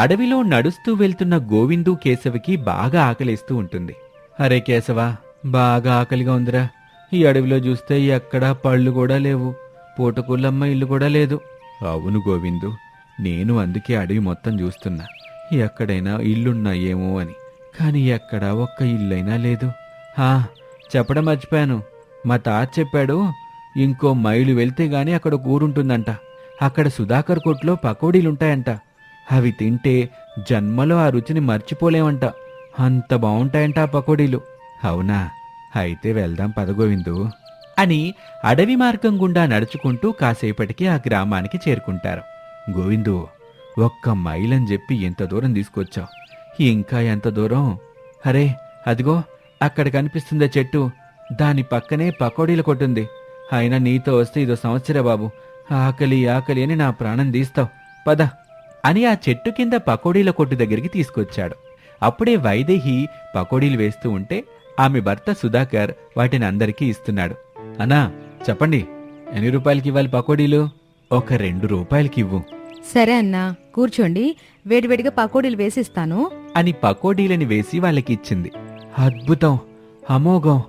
అడవిలో నడుస్తూ వెళ్తున్న గోవిందు కేశవకి బాగా ఆకలిస్తూ ఉంటుంది. అరే కేశవ బాగా ఆకలిగా ఉందిరా. ఈ అడవిలో చూస్తే ఎక్కడా పళ్ళు కూడా లేవు. పూటకూళ్ళమ్మ ఇల్లు కూడా లేదు. అవును గోవిందు నేను అందుకే అడవి మొత్తం చూస్తున్నా. ఎక్కడైనా ఇల్లున్నాయేమో అని. కానీ ఎక్కడా ఒక్క ఇల్లైనా లేదు. హా చెప్పడం మర్చిపోయాను. మా తాత చెప్పాడు ఇంకో మైలు వెళ్తే గాని అక్కడ ఒక ఊరుంటుందంట. అక్కడ సుధాకర్ కొట్లో పకోడీలుంటాయంట. అవి తింటే జన్మలో ఆ రుచిని మర్చిపోలేమంట అంత బాగుంటాయంట ఆ పకోడీలు. అవునా? అయితే వెళ్దాం పదగోవిందు అని అడవి మార్గం గుండా నడుచుకుంటూ కాసేపటికి ఆ గ్రామానికి చేరుకుంటారు. గోవిందు ఒక్క మైల్ అని చెప్పి ఎంత దూరం తీసుకొచ్చావు? ఇంకా ఎంత దూరం? అరే అదిగో అక్కడ కనిపిస్తుందే చెట్టు. దాని పక్కనే పకోడీలు కొట్టుంది. అయినా నీతో వస్తే ఇదో సంవత్సరే బాబు. ఆకలి ఆకలి అని నా ప్రాణం తీస్తావు. పద. అని ఆ చెట్టు కింద పకోడీల కొట్టు దగ్గరికి తీసుకొచ్చాడు. అప్పుడే వైదేహి పకోడీలు వేస్తూ ఉంటే ఆమె భర్త సుధాకర్ వాటిని అందరికీ ఇస్తున్నాడు. అన్నా చెప్పండి ఎన్ని రూపాయలకి ఇవ్వాలి పకోడీలు? ఒక రెండు రూపాయలకి ఇవ్వు. సరే అన్నా కూర్చోండి వేడివేడిగా పకోడీలు వేసిస్తాను. అని పకోడీలని వేసి వాళ్ళకి ఇచ్చింది. అద్భుతం అమోఘం.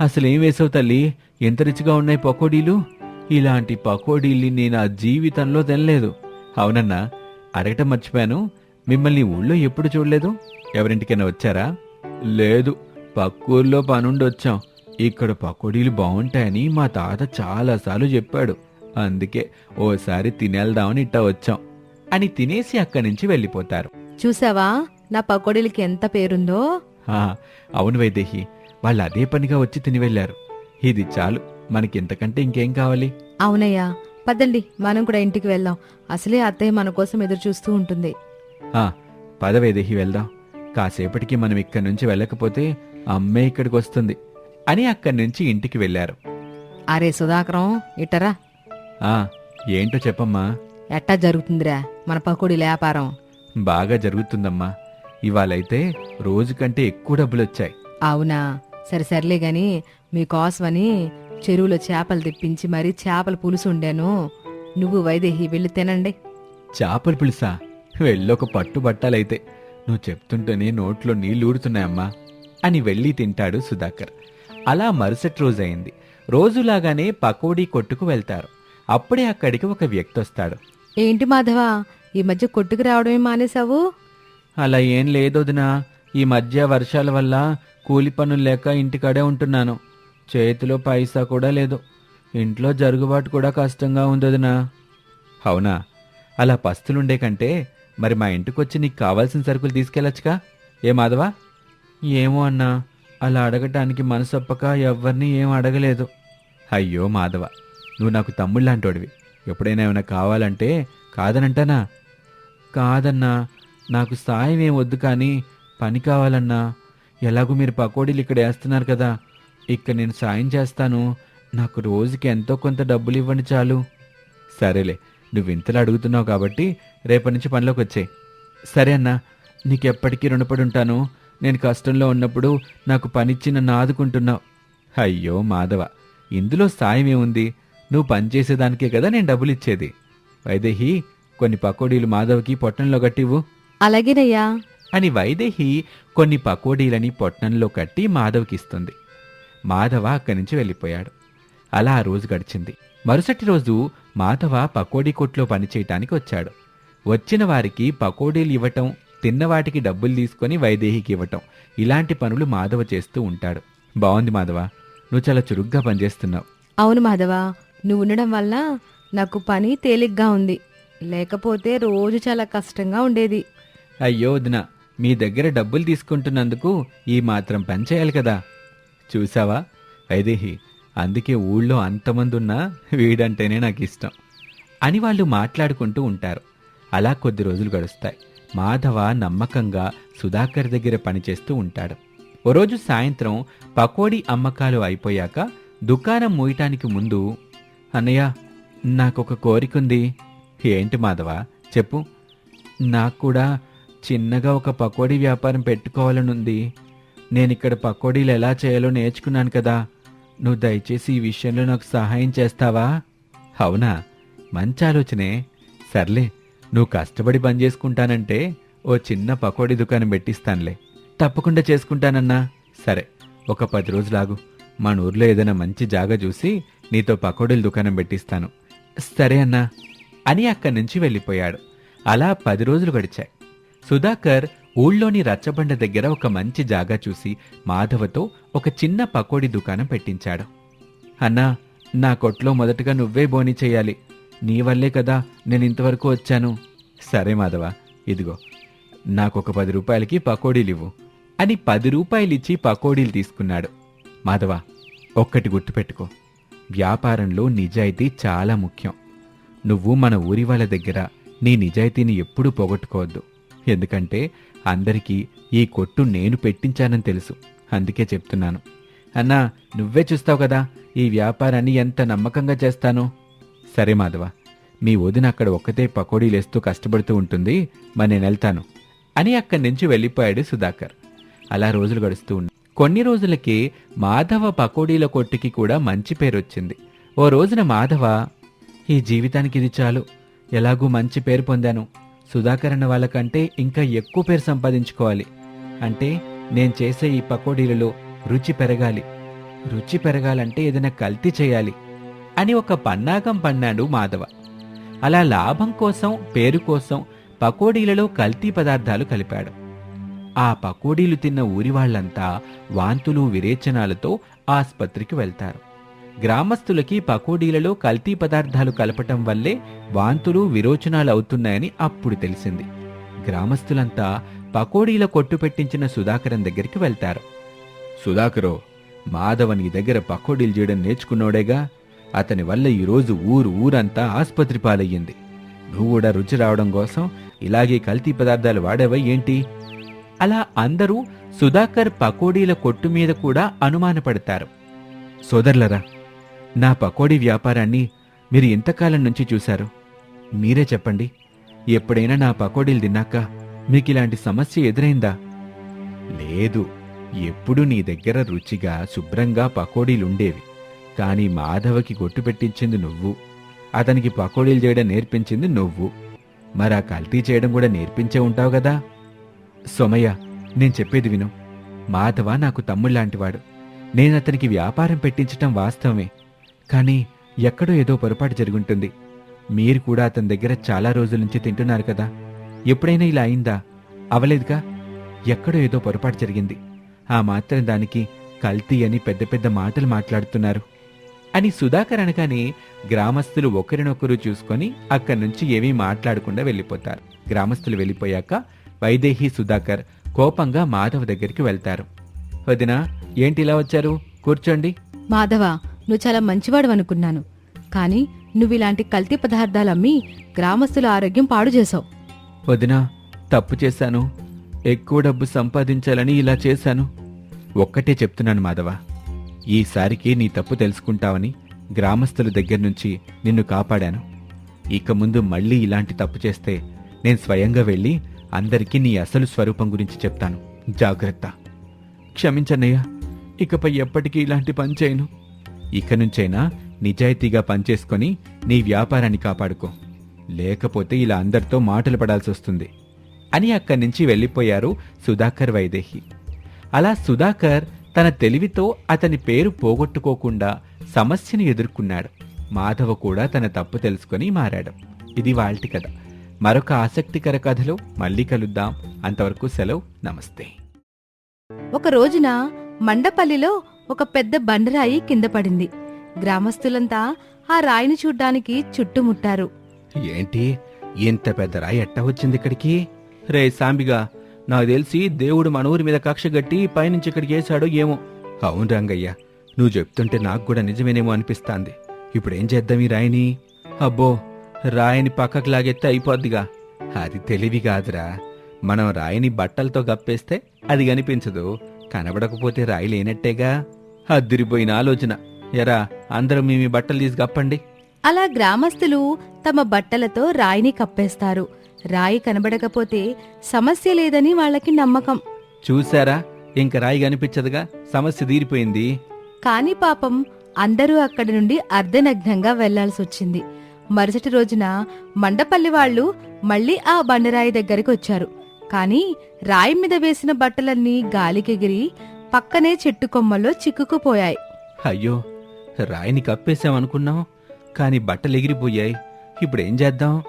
అసలేం వేసావు తల్లి? ఎంత రుచిగా ఉన్నాయి పకోడీలు? ఇలాంటి పకోడీల్ని నేను ఆ జీవితంలో తినలేదు. అవునన్నా అడగటం మర్చిపోయాను. మిమ్మల్ని ఊళ్ళో ఎప్పుడు చూడలేదు? ఎవరింటికైనా వచ్చారా? లేదు. పక్కూర్లో పనుండి వచ్చాం. ఇక్కడ పకోడీలు బాగుంటాయని మా తాత చాలాసార్లు చెప్పాడు. అందుకే ఓసారి తినేద్దామని ఇట్టా వచ్చాం అని తినేసి అక్కడి నుంచి వెళ్ళిపోతారు. చూసావా? నా పకోడీలకి ఎంత పేరుందో? ఆ, అవును వైదేహి. వాళ్ళు అదే పనిగా వచ్చి తిని వెళ్ళారు. ఇది చాలు. మనకింతకంటే ఇంకేం కావాలి? అవునయ్యా. పదండి మనం కూడా ఇంటికి వెళ్దాం. అసలే అత్తయ్య మన కోసం ఎదురు చూస్తూ ఉంటుంది. ఆ, పద వైదేహి వెళ్దాం. కాసేపటికి మనం ఇక్కడి నుంచి వెళ్ళకపోతే అమ్మే ఇక్కడికి వస్తుంది అని అక్కడి నుంచి ఇంటికి వెళ్ళారు. అరే సుధాకరం ఇట్టరా? ఆ ఏంటో చెప్పమ్మా. ఎట్టా జరుగుతుందిరా మన పకోడీల వ్యాపారం? బాగా జరుగుతుందమ్మా. ఇవాళైతే రోజు కంటే ఎక్కువ డబ్బులు వచ్చాయి అవునా? సరే సర్లే గాని మీకోసమని చెరువులో చేపలు తెప్పించి మరీ చేపల పులుసు ఉండాను నువ్వు వైదేహి వెళ్ళి తినండి. చేపల పులుసా? వెళ్ళొక పట్టు బట్టాలైతే. నువ్వు చెప్తుంటేనే నోట్లో నీళ్ళు ఊరుతున్నాయమ్మా. అని వెళ్ళి తింటాడు సుధాకర్. అలా మరుసటి రోజైంది రోజులాగానే పకోడీ కొట్టుకు వెళ్తారు. అప్పుడే అక్కడికి ఒక వ్యక్తి వస్తాడు ఏంటి మాధవా ఈ మధ్య కొట్టుకు రావడమే మానేశావు? అలా ఏం లేదొదినా. ఈ మధ్య వర్షాల వల్ల కూలి పనులు లేక ఇంటికాడే ఉంటున్నాను. చేతిలో పైసా కూడా లేదు. ఇంట్లో జరుగుబాటు కూడా కష్టంగా ఉందదినా. అవునా? అలా పస్తులుండే కంటే మరి మా ఇంటికొచ్చి నీకు కావాల్సిన సరుకులు తీసుకెళ్ళొచ్చుగా? ఏ మాధవా? ఏమో అన్నా. అలా అడగటానికి మనసొప్పక ఎవ్వరిని ఏం అడగలేదు. అయ్యో మాధవ నువ్వు నాకు తమ్ముళ్ళంటోడివి ఎప్పుడైనా ఏమైనా కావాలంటే కాదనంటానా? కాదన్నా. నాకు సాయం ఏం వద్దు కానీ పని కావాలన్నా. ఎలాగూ మీరు పకోడీలు ఇక్కడ వేస్తున్నారు కదా. ఇక్కడ నేను సాయం చేస్తాను. నాకు రోజుకి ఎంతో కొంత డబ్బులు ఇవ్వండి చాలు. సరేలే నువ్వు ఇంతలో అడుగుతున్నావు కాబట్టి రేపటి నుంచి పనిలోకి వచ్చాయి. సరే అన్నా నీకెప్పటికీ రుణపడి ఉంటాను. నేను కష్టంలో ఉన్నప్పుడు నాకు పనిచ్చి నన్ను ఆదుకుంటున్నావు. అయ్యో మాధవ ఇందులో సాయం ఏముంది? నువ్వు పనిచేసేదానికే కదా నేను డబ్బులు ఇచ్చేది. వైదేహి కొన్ని పకోడీలు మాధవ్కి పొట్టంలో కట్టివ్వు. అలాగేనయ్యా. అని వైదేహి కొన్ని పకోడీలని పొట్నంలో కట్టి మాధవ్కిస్తుంది మాధవ అక్కడి నుంచి వెళ్ళిపోయాడు. అలా ఆ రోజు గడిచింది. మరుసటి రోజు మాధవ పకోడీ కొట్లో పనిచేయటానికి వచ్చాడు. వచ్చిన వారికి పకోడీలు ఇవ్వటం తిన్నవాటికి డబ్బులు తీసుకొని వైదేహికి ఇవ్వటం ఇలాంటి పనులు మాధవ చేస్తూ ఉంటాడు. బాగుంది మాధవ నువ్వు చాలా చురుగ్గా పనిచేస్తున్నావు. అవును మాధవా నువ్వు ఉండడం వల్ల నాకు పని తేలిగ్గా ఉంది. లేకపోతే రోజు చాలా కష్టంగా ఉండేది. అయ్యో వదిన మీ దగ్గర డబ్బులు తీసుకుంటున్నందుకు ఈ మాత్రం పని చేయాలి కదా. చూసావా? వైదేహి అందుకే ఊళ్ళో అంతమంది ఉన్నా వీడంటేనే నాకు ఇష్టం అని వాళ్ళు మాట్లాడుకుంటూ ఉంటారు. అలా కొద్ది రోజులు గడుస్తాయి. మాధవ నమ్మకంగా సుధాకర్ దగ్గర పనిచేస్తూ ఉంటాడు. ఓ రోజు సాయంత్రం పకోడీ అమ్మకాలు అయిపోయాక దుకాణం మూయటానికి ముందు అన్నయ్య నాకొక కోరికుంది. ఏంటి మాధవ? చెప్పు. నాకు కూడా చిన్నగా ఒక పకోడీ వ్యాపారం పెట్టుకోవాలనుంది. నేను ఇక్కడ పకోడీలు ఎలా చేయాలో నేర్చుకున్నాను కదా. నువ్వు దయచేసి ఈ విషయంలో నాకు సహాయం చేస్తావా? అవునా? మంచి ఆలోచనే. సర్లే నువ్వు కష్టపడి పని చేసుకుంటానంటే ఓ చిన్న పకోడీ దుకాణం పెట్టిస్తానులే. తప్పకుండా చేసుకుంటానన్నా. సరే ఒక పది రోజులాగు మన ఊర్లో ఏదైనా మంచి జాగా చూసి నీతో పకోడీల దుకాణం పెట్టిస్తాను. సరే అన్నా. అని అక్కడి నుంచి వెళ్ళిపోయాడు. అలా పది రోజులు గడిచాయి. సుధాకర్ ఊళ్ళోని రచ్చబండ దగ్గర ఒక మంచి జాగా చూసి మాధవతో ఒక చిన్న పకోడీ దుకాణం పెట్టించాడు. అన్నా నా కొట్లో మొదటగా నువ్వే బోని చెయ్యాలి. నీ వల్లే కదా నేను ఇంతవరకు వచ్చాను. సరే మాధవ ఇదిగో నాకొక పది రూపాయలకి పకోడీలు ఇవ్వు అని పది రూపాయలిచ్చి పకోడీలు తీసుకున్నాడు. మాధవ ఒక్కటి గుర్తుపెట్టుకో వ్యాపారంలో నిజాయితీ చాలా ముఖ్యం. నువ్వు మన ఊరి వాళ్ళ దగ్గర నీ నిజాయితీని ఎప్పుడూ పోగొట్టుకోవద్దు. ఎందుకంటే అందరికీ ఈ కొట్టు నేను పెట్టించానని తెలుసు. అందుకే చెప్తున్నాను. అన్నా నువ్వే చూస్తావు కదా ఈ వ్యాపారాన్ని ఎంత నమ్మకంగా చేస్తాను? సరే మాధవ మీ వదిన అక్కడ ఒక్కతే పకోడీలేస్తూ కష్టపడుతూ ఉంటుంది మరి నేను వెళ్తాను. అని అక్కడి నుంచి వెళ్ళిపోయాడు సుధాకర్. అలా రోజులు గడుస్తూ ఉన్నాయి. కొన్ని రోజులకి మాధవ పకోడీల కొట్టుకి కూడా మంచి పేరు వచ్చింది ఓ రోజున మాధవ ఈ జీవితానికి ఇది చాలు. ఎలాగూ మంచి పేరు పొందాను. సుధాకర్ అన్న వాళ్ళకంటే ఇంకా ఎక్కువ పేరు సంపాదించుకోవాలి. అంటే నేను చేసే ఈ పకోడీలలో రుచి పెరగాలి. రుచి పెరగాలంటే ఏదైనా కల్తీ చేయాలి అని ఒక పన్నాగం పన్నాడు మాధవ. అలా లాభం కోసం పేరు కోసం పకోడీలలో కల్తీ పదార్థాలు కలిపాడు. ఆ పకోడీలు తిన్న ఊరి వాళ్ళంతా వాంతులు విరేచనాలతో ఆస్పత్రికి వెళ్తారు. గ్రామస్తులకి పకోడీలలో కల్తీ పదార్థాలు కలపటం వల్లే వాంతులు విరోచనాలు అవుతున్నాయని అప్పుడు తెలిసింది. గ్రామస్తులంతా పకోడీల కొట్టు పెట్టించిన సుధాకరం దగ్గరికి వెళ్తారు. సుధాకరో మాధవ నీ దగ్గర పకోడీలు చేయడం నేర్చుకున్నోడేగా? అతని వల్ల ఈరోజు ఊరు ఊరంతా ఆసుపత్రి పాలయ్యింది. నువ్వు కూడా రుచి రావడం కోసం ఇలాగే కల్తీ పదార్థాలు వాడేవా ఏంటి? అలా అందరూ సుధాకర్ పకోడీల కొట్టు మీద కూడా అనుమానపడతారు. సోదరులరా నా పకోడీ వ్యాపారాన్ని మీరు ఎంతకాలం నుంచి చూశారు. మీరే చెప్పండి ఎప్పుడైనా నా పకోడీలు తిన్నాక మీకు ఇలాంటి సమస్య ఎదురైందా? లేదు ఎప్పుడు నీ దగ్గర రుచిగా శుభ్రంగా పకోడీలుండేవి కానీ మాధవకి కొట్టు పెట్టించింది నువ్వు. అతనికి పకోడీలు చేయడం నేర్పించింది నువ్వు. మరి ఆ కల్తీ చేయడం కూడా నేర్పించే ఉంటావు కదా? సోమయ్య నేను చెప్పేది విను. మాధవ నాకు తమ్ముళ్ళాంటివాడు నేను అతనికి వ్యాపారం పెట్టించటం వాస్తవమే. కానీ ఎక్కడో ఏదో పొరపాటు జరుగుంటుంది. మీరు కూడా అతని దగ్గర చాలా రోజుల నుంచి తింటున్నారు కదా. ఎప్పుడైనా ఇలా అయిందా? అవలేదుగా? ఎక్కడో ఏదో పొరపాటు జరిగింది. ఆ మాత్రం దానికి కల్తీ అని పెద్ద పెద్ద మాటలు మాట్లాడుతున్నారు. అని సుధాకర్ అనగానే గ్రామస్తులు ఒకరినొకరు చూసుకొని అక్కడి నుంచి ఏమీ మాట్లాడకుండా వెళ్ళిపోతారు. గ్రామస్తులు వెళ్ళిపోయాక వైదేహి సుధాకర్ కోపంగా మాధవ్ దగ్గరికి వెళ్తారు. వదినా ఏంటి ఇలా వచ్చారు? కూర్చోండి. మాధవ నువ్వు చాలా మంచివాడు అనుకున్నాను. కానీ నువ్వు ఇలాంటి కల్తీ పదార్థాలు అమ్మి గ్రామస్తుల ఆరోగ్యం పాడు చేశావు. వదినా తప్పు చేశాను. ఎక్కువ డబ్బు సంపాదించాలని ఇలా చేశాను. ఒక్కటే చెప్తున్నాను మాధవ. ఈసారికి నీ తప్పు తెలుసుకుంటావని గ్రామస్తుల దగ్గర నుంచి నిన్ను కాపాడాను. ఇక ముందు మళ్ళీ ఇలాంటి తప్పు చేస్తే నేను స్వయంగా వెళ్ళి అందరికీ నీ అసలు స్వరూపం గురించి చెప్తాను. జాగ్రత్త. క్షమించన్నయ్యా. ఇకపై ఎప్పటికీ ఇలాంటి పని చేయను. ఇక నుంచైనా నిజాయితీగా పనిచేసుకొని నీ వ్యాపారాన్ని కాపాడుకో. లేకపోతే ఇలా అందరితో మాటలు పడాల్సి వస్తుంది. అని అక్కడి నుంచి వెళ్ళిపోయారు సుధాకర్ వైదేహి. అలా సుధాకర్ తన తెలివితో అతని పేరు పోగొట్టుకోకుండా సమస్యను ఎదుర్కొన్నాడు. మాధవ కూడా తన తప్పు తెలుసుకొని మారాడు. ఇది వాల్టి కథ. మరొక ఆసక్తికర కథలో మళ్ళీ కలుద్దాం. అంతవరకు సెలవు. నమస్తే. ఒక రోజున మండపల్లిలో ఒక పెద్ద బండరాయి కింద పడింది. గ్రామస్తులంతా ఆ రాయిని చూడ్డానికి చుట్టుముట్టారు. ఏంటి? ఇంత పెద్ద రాయి ఎట్ట వచ్చింది ఇక్కడికి? రే సాంబిగా నాకు తెలిసి దేవుడు మన ఊరి మీద కక్ష గట్టి పైనుంచి ఇక్కడికి వేశాడో ఏమో. అవును రంగయ్య నువ్వు చెప్తుంటే నాకు కూడా నిజమేనేమో అనిపిస్తాంది. ఇప్పుడేం చేద్దాం ఈ రాయిని? అబ్బో రాయిని పక్కకు లాగెత్తే అయిపోద్దిగా. అది తెలివి కాదురా. మనం రాయిని బట్టలతో గప్పేస్తే అది కనిపించదు. కనబడకపోతే రాయి లేనట్టేగా. అద్దిరిపోయిన ఆలోచన. ఎరా అందరం మీ మీ బట్టలు తీసి గప్పండి అలా గ్రామస్తులు తమ బట్టలతో రాయిని కప్పేస్తారు. రాయి కనబడకపోతే సమస్య లేదని వాళ్ళకి నమ్మకం. చూసారా ఇంక రాయి కనిపించదుగా? సమస్య తీరిపోయింది. కాని పాపం అందరూ అక్కడి నుండి అర్ధనగ్నంగా వెళ్ళాల్సొచ్చింది. మరుసటి రోజున మండపల్లి వాళ్ళు మళ్ళీ ఆ బండరాయి దగ్గరికి వచ్చారు. కాని రాయి మీద వేసిన బట్టలన్నీ గాలికెగిరి పక్కనే చెట్టు కొమ్మల్లో చిక్కుకుపోయాయి. అయ్యో రాయిని కప్పేసామనుకున్నాం కానీ బట్టలు ఎగిరిపోయాయి. ఇప్పుడేం చేద్దాం?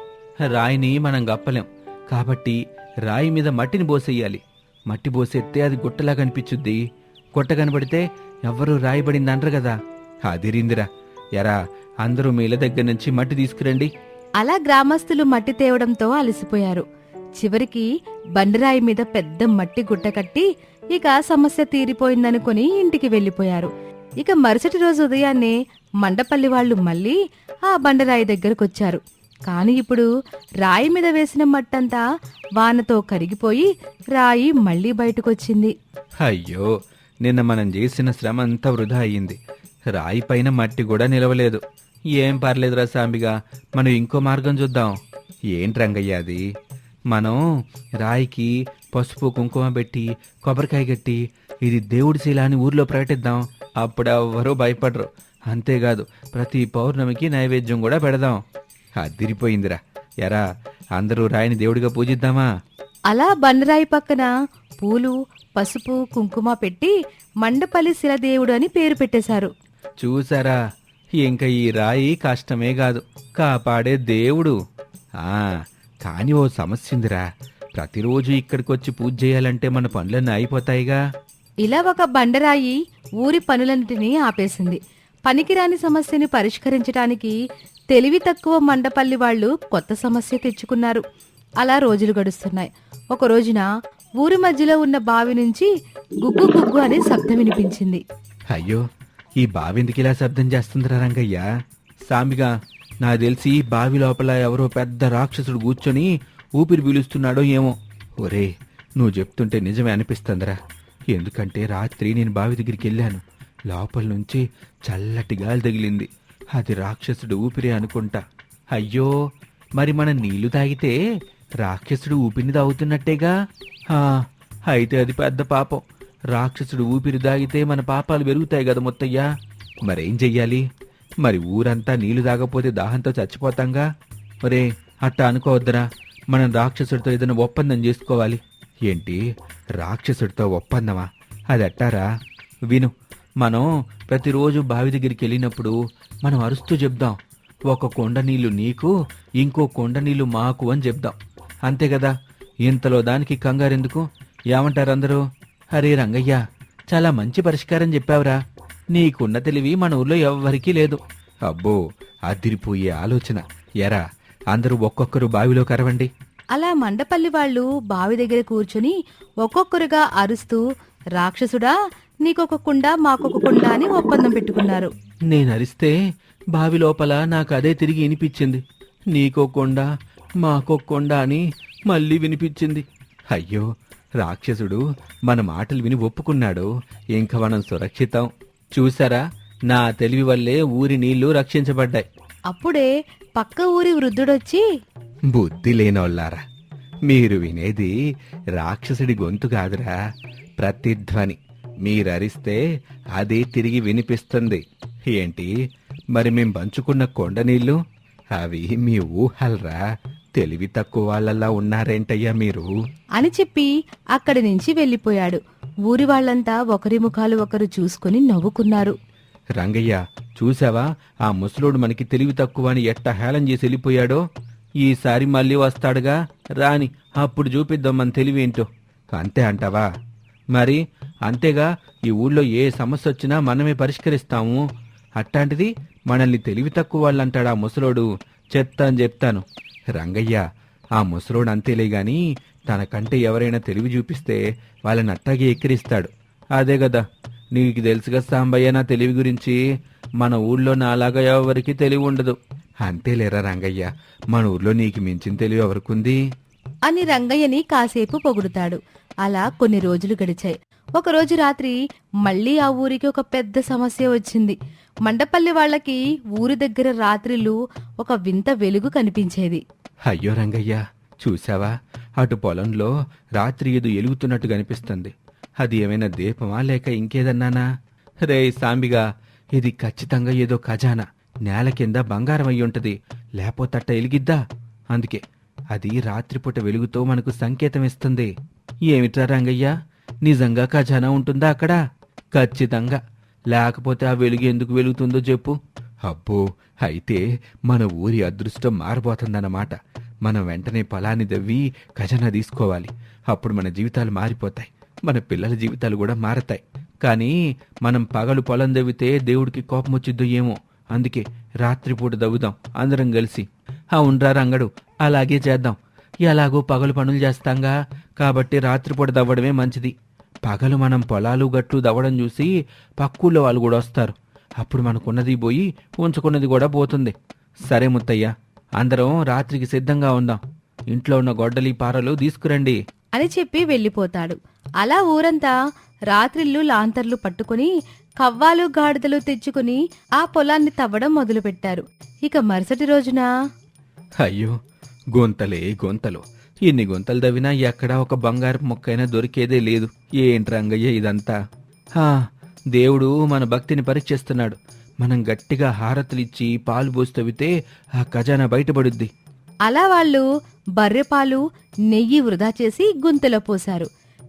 రాయిని మనం కప్పలేం. కాబట్టి రాయి మీద మట్టిని పోసేయాలి. మట్టి పోసేస్తే అది గుట్టలా కనిపించుద్ది గుట్ట కనబడితే ఎవ్వరూ రాయబడింది అంటారు కదా. అదిరిందిరా ఎరా అందరూ మీ ఇళ్ళ దగ్గర నుంచి మట్టి తీసుకురండి. అలా గ్రామస్తులు మట్టి తేవడంతో అలసిపోయారు. చివరికి బండరాయి మీద పెద్ద మట్టి గుట్ట కట్టి ఇక సమస్య తీరిపోయిందనుకుని ఇంటికి వెళ్ళిపోయారు. ఇక మరుసటి రోజు ఉదయాన్నే మండపల్లి వాళ్ళు మళ్ళీ ఆ బండరాయి దగ్గరకొచ్చారు. కాని ఇప్పుడు రాయి మీద వేసిన మట్టంతా వానతో కరిగిపోయి రాయి మళ్ళీ బయటకొచ్చింది. అయ్యో నిన్న మనం చేసిన శ్రమ అంతా వృధా అయ్యింది. రాయి పైన మట్టి కూడా నిలవలేదు. ఏం పర్లేదురా సాంబిగా మనం ఇంకో మార్గం చూద్దాం. ఏంటి రంగయ్య అది? మనం రాయికి పసుపు కుంకుమ పెట్టి కొబ్బరికాయ కట్టి ఇది దేవుడి శీల అని ఊర్లో ప్రకటిద్దాం. అప్పుడు ఎవ్వరూ భయపడరు. అంతేకాదు ప్రతి పౌర్ణమికి నైవేద్యం కూడా పెడదాం. అదిరిపోయిందిరా. ఎరా అందరూ రాయిని దేవుడిగా పూజిద్దామా? అలా బండరాయి పక్కన పూలు పసుపు కుంకుమ పెట్టి మండపల్లి శిలదేవుడు అని పేరు పెట్టేశారు. చూసారా ఇంకా ఈ రాయి కష్టమే కాదు. కాపాడే దేవుడు. ఆ కాని ఓ సమస్య ఉందిరా ప్రతిరోజు ఇక్కడికి వచ్చి పూజ చేయాలంటే మన పనులన్నీ అయిపోతాయిగా. ఇలా ఒక బండరాయి ఊరి పనులన్నిటినీ ఆపేసింది. పనికిరాని సమస్యని పరిష్కరించడానికి తెలివి తక్కువ మండపల్లి వాళ్ళు కొత్త సమస్య తెచ్చుకున్నారు. అలా రోజులు గడుస్తున్నాయి. ఒక రోజున ఊరి మధ్యలో ఉన్న బావి నుంచి గుగ్గు గుగ్గు అనే శబ్దం వినిపించింది. అయ్యో ఈ బావి ఎందుకు ఇలా శబ్దం చేస్తుందిరా రంగయ్య? సామిగా నాకు తెలిసి బావి లోపల ఎవరో పెద్ద రాక్షసుడు కూర్చొని ఊపిరి పీలుస్తున్నాడో ఏమో. ఒరే నువ్వు చెప్తుంటే నిజమే అనిపిస్తుందిరా. ఎందుకంటే రాత్రి నేను బావి దగ్గరికి వెళ్ళాను. లోపల నుంచి చల్లటి గాలి తగిలింది. అది రాక్షసుడు ఊపిరి అనుకుంటా. అయ్యో మరి మనం నీళ్ళు తాగితే రాక్షసుడు ఊపిరిని తాగుతున్నట్టేగా? అయితే అది పెద్ద పాపం. రాక్షసుడు ఊపిరి తాగితే మన పాపాలు పెరుగుతాయి కదా ముత్తయ్యా. మరేం చెయ్యాలి? మరి ఊరంతా నీళ్ళు తాగపోతే దాహంతో చచ్చిపోతాంగా? మరే అట్టా అనుకోవద్దురా. మనం రాక్షసుడితో ఏదైనా ఒప్పందం చేసుకోవాలి. ఏంటి? రాక్షసుడితో ఒప్పందమా? అది అట్టారా? విను. మనం ప్రతిరోజు బావి దగ్గరికి వెళ్ళినప్పుడు మనం అరుస్తూ చెప్దాం. ఒక కొండ నీళ్ళు నీకు ఇంకో కొండ నీళ్ళు మాకు అని చెప్దాం. అంతే కదా? ఇంతలో దానికి కంగారెందుకు? ఏమంటారు అందరూ? అరే రంగయ్య చాలా మంచి పరిష్కారం చెప్పావురా. నీకున్న తెలివి మన ఊర్లో ఎవ్వరికీ లేదు. అబ్బో అదిరిపోయే ఆలోచన. ఎరా అందరూ ఒక్కొక్కరు బావిలో కరవండి. అలా మండపల్లి వాళ్ళు బావి దగ్గర కూర్చుని ఒక్కొక్కరుగా అరుస్తూ రాక్షసుడా నీకొక కుండ మాకొక కుండ అని ఒప్పందం పెట్టుకున్నారు. నేను అరిస్తే బావి లోపల నాకు అదే తిరిగి వినిపించింది. నీకో కొండ మాకో కొండ అని మళ్ళీ వినిపించింది. అయ్యో రాక్షసుడు మన మాటలు విని ఒప్పుకున్నాడు. ఇంక మనం సురక్షితం. చూసారా? నా తెలివి వల్లే ఊరి నీళ్ళు రక్షించబడ్డాయి. అప్పుడే పక్క ఊరి వృద్ధుడొచ్చి బుద్ధి లేనోళ్ళారా? మీరు వినేది రాక్షసుడి గొంతు కాదురా. ప్రతిధ్వని. మీరరిస్తే అదే తిరిగి వినిపిస్తుంది. ఏంటి? మరి మేం పంచుకున్న కొండ నీళ్ళు? అవి మీ ఊహల్రా. తెలివి తక్కువ వాళ్ళలా ఉన్నారేంటయ్యా మీరు? అని చెప్పి అక్కడి నుంచి వెళ్ళిపోయాడు. ఊరి వాళ్ళంతా ఒకరి ముఖాలు ఒకరు చూసుకుని నవ్వుకున్నారు. రంగయ్య చూశావా? ఆ ముసలోడు మనకి తెలివి తక్కువ అని ఎట్ట హేళం చేసి వెళ్ళిపోయాడో? ఈసారి మళ్ళీ వస్తాడుగా? రాని అప్పుడు చూపిద్దాం మన తెలివేంటో అంతే అంటావా? మరి అంతేగా ఈ ఊళ్ళో ఏ సమస్య వచ్చినా మనమే పరిష్కరిస్తాము. అట్టాంటిది మనల్ని తెలివి తక్కువ వాళ్ళంటాడా ఆ ముసలోడు. చెప్తాను చెప్తాను. రంగయ్య ఆ ముసలోడు అంతేలే గాని తనకంటే ఎవరైనా తెలివి చూపిస్తే వాళ్ళని అట్టాగే ఎక్కిరిస్తాడు. అదే కదా నీకు తెలుసుగా సాంబయ్య నా తెలివి గురించి. మన ఊళ్ళో నాలాగా ఎవరికి తెలివి ఉండదు. అంతేలేరా రంగయ్య మన ఊర్లో నీకు మించిన తెలివి ఎవరికుంది? అని రంగయ్యని కాసేపు పొగుడుతాడు. అలా కొన్ని రోజులు గడిచాయి. ఒకరోజు రాత్రి మళ్ళీ ఆ ఊరికి ఒక పెద్ద సమస్య వచ్చింది. మండపల్లి వాళ్ళకి ఊరి దగ్గర రాత్రిళ్ళు ఒక వింత వెలుగు కనిపించేది. అయ్యో రంగయ్య చూసావా అటు పొలంలో రాత్రి ఏదో ఎలుగుతున్నట్టు కనిపిస్తుంది. అది ఏమైనా దీపమా లేక ఇంకేదన్నానా? రే సాంబిగా ఇది ఖచ్చితంగా ఏదో ఖజానా. నేల కింద బంగారం అయి ఉంటది. లేపోతట్ట ఎలిగిద్దా? అందుకే అది రాత్రిపూట వెలుగుతో మనకు సంకేతం ఇస్తుంది ఏమిట్రా రంగయ్య? నిజంగా ఖజానా ఉంటుందా అక్కడ? ఖచ్చితంగా. లేకపోతే ఆ వెలుగు ఎందుకు వెలుగుతుందో చెప్పు. అబ్బో అయితే మన ఊరి అదృష్టం మారిపోతుందన్నమాట మనం వెంటనే పొలాన్ని దవ్వి ఖజానా తీసుకోవాలి. అప్పుడు మన జీవితాలు మారిపోతాయి. మన పిల్లల జీవితాలు కూడా మారతాయి. కానీ మనం పగలు పొలం దవ్వితే దేవుడికి కోపం వచ్చిద్దో ఏమో. అందుకే రాత్రిపూట దవ్వుదాం. అందరం కలిసి. అవునరా రంగడు అలాగే చేద్దాం. ఎలాగో పగలు పనులు చేస్తాంగా. కాబట్టి రాత్రిపూట దవ్వడమే మంచిది. పగలు మనం పొలాలు గట్లు దవ్వడం చూసి పక్కూళ్ళో వాళ్ళు కూడా వస్తారు. అప్పుడు మనకున్నది పోయి ఉంచుకున్నది కూడా పోతుంది. సరే ముత్తయ్య అందరం రాత్రికి సిద్ధంగా ఉందాం. ఇంట్లో ఉన్న గొడ్డలి పారలు తీసుకురండి. అని చెప్పి వెళ్ళిపోతాడు. అలా ఊరంతా రాత్రిళ్ళు లాంతర్లు పట్టుకుని కవ్వాలు గాడిదలు తెచ్చుకుని ఆ పొలాన్ని తవ్వడం మొదలుపెట్టారు. ఇక మరుసటి రోజున అయ్యో గొంతలే గొంతలు. ఇన్ని గొంతలు దవ్వినా ఎక్కడా ఒక బంగారు మొక్కైనా దొరికేదే లేదు. ఏంటి రంగయ్య ఇదంతా? హా దేవుడు మన భక్తిని పరీక్షిస్తున్నాడు మనం గట్టిగా హారతులిచ్చి పాలు పోసి తవ్వితే ఆ ఖజానా బయటపడుద్ది. అలా వాళ్ళు బర్రెపాలు నెయ్యి వృధా చేసి గుంతలో పోశారు.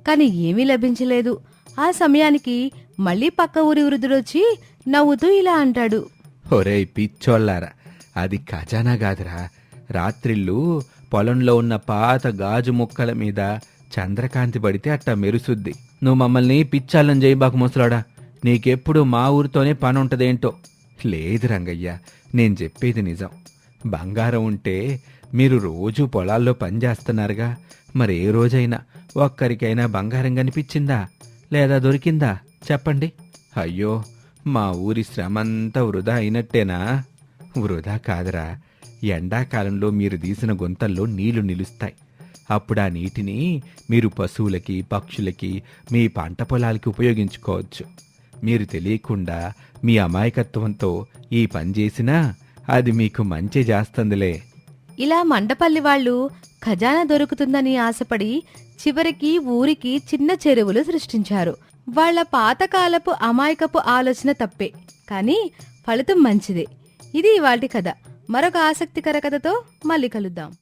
కాని ఏమీ లభించలేదు. ఆ సమయానికి మళ్ళీ పక్క ఊరి వృద్ధుడొచ్చి నవ్వుతూ ఇలా అంటాడు. ఒరేయ్ పిచ్చోళ్ళారా అది ఖజానా కాదురా. రాత్రిళ్ళు పొలంలో ఉన్న పాత గాజు ముక్కల మీద చంద్రకాంతి పడితే అట్టా మెరుసుద్ది నువ్వు మమ్మల్ని పిచ్చాలని చేయబాకు ముసలాడా? నీకెప్పుడు మా ఊరితోనే పని ఉంటదేంటో లేదు రంగయ్య నేను చెప్పేది నిజం. బంగారం ఉంటే మీరు రోజు పొలాల్లో పని చేస్తున్నారుగా. మరి ఏ రోజైనా ఒక్కరికైనా బంగారం కనిపించిందా? లేదా దొరికిందా? చెప్పండి. అయ్యో మా ఊరి శ్రమంతా వృధా అయినట్టేనా? వృధా కాదురా. ఎండాకాలంలో మీరు తీసిన గుంతల్లో నీళ్ళు నిలుస్తాయి. అప్పుడు ఆ నీటిని మీరు పశువులకి పక్షులకి మీ పంట పొలాలకి ఉపయోగించుకోవచ్చు. మీరు తెలియకుండా మీ అమాయకత్వంతో ఈ పని చేసినా అది మీకు మంచి చేస్తుందిలే. ఇలా మండపల్లి వాళ్ళు ఖజానా దొరుకుతుందని ఆశపడి చివరికి ఊరికి చిన్న చెరువులు సృష్టించారు. వాళ్ళ పాతకాలపు అమాయకపు ఆలోచన తప్పే కానీ ఫలితం మంచిదే. ఇది వాటి కథ. మరొక ఆసక్తికర కథతో మళ్ళీ కలుద్దాం.